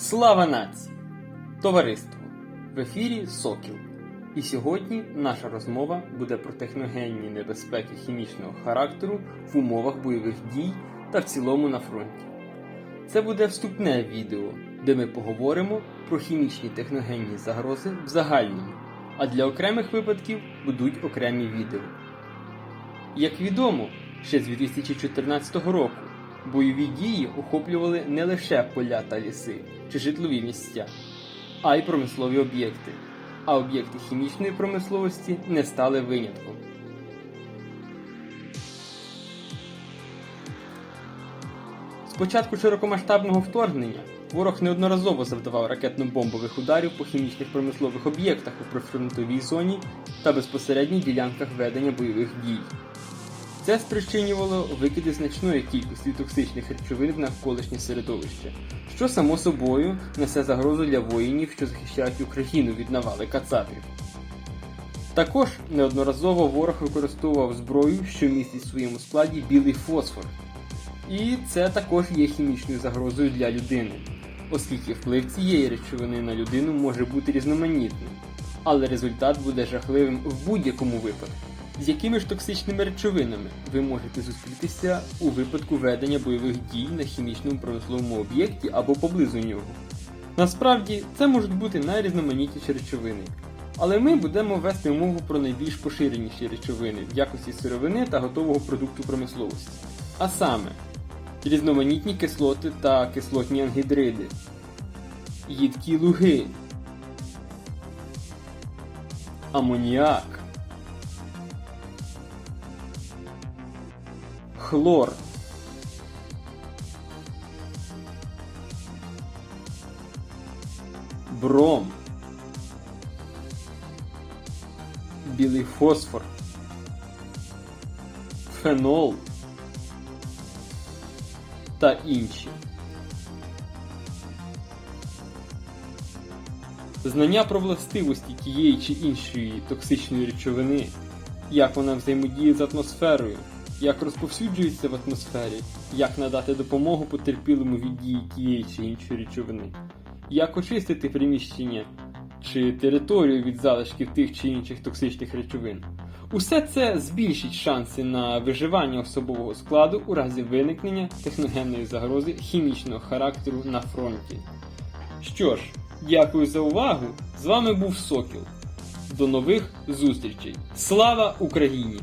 Слава нації! Товариство! В ефірі Сокіл. І сьогодні наша розмова буде про техногенні небезпеки хімічного характеру в умовах бойових дій та в цілому на фронті. Це буде вступне відео, де ми поговоримо про хімічні техногенні загрози в загальному, а для окремих випадків будуть окремі відео. Як відомо, ще з 2014 року бойові дії охоплювали не лише поля та ліси чи житлові місця, а й промислові об'єкти. А об'єкти хімічної промисловості не стали винятком. З початку широкомасштабного вторгнення ворог неодноразово завдавав ракетно-бомбових ударів по хімічних промислових об'єктах у прифронтовій зоні та безпосередніх ділянках ведення бойових дій. Це спричинювало викиди значної кількості токсичних речовин в навколишнє середовище, що само собою несе загрозу для воїнів, що захищають Україну від навали кацапів. Також неодноразово ворог використовував зброю, що містить в своєму складі білий фосфор. І це також є хімічною загрозою для людини, оскільки вплив цієї речовини на людину може бути різноманітним, але результат буде жахливим в будь-якому випадку. З якими ж токсичними речовинами ви можете зустрітися у випадку ведення бойових дій на хімічному промисловому об'єкті або поблизу нього? Насправді це можуть бути найрізноманітніші речовини, але ми будемо вести мову про найбільш поширеніші речовини в якості сировини та готового продукту промисловості. А саме різноманітні кислоти та кислотні ангідриди, їдкі луги, амоніак. Хлор. Бром. Білий фосфор. Фенол та інші. Знання про властивості тієї чи іншої токсичної речовини, як вона взаємодіє з атмосферою, як розповсюджується в атмосфері, як надати допомогу потерпілому від дії тієї чи іншої речовини, як очистити приміщення чи територію від залишків тих чи інших токсичних речовин. Усе це збільшить шанси на виживання особового складу у разі виникнення техногенної загрози хімічного характеру на фронті. Що ж, дякую за увагу! З вами був Сокіл. До нових зустрічей! Слава Україні!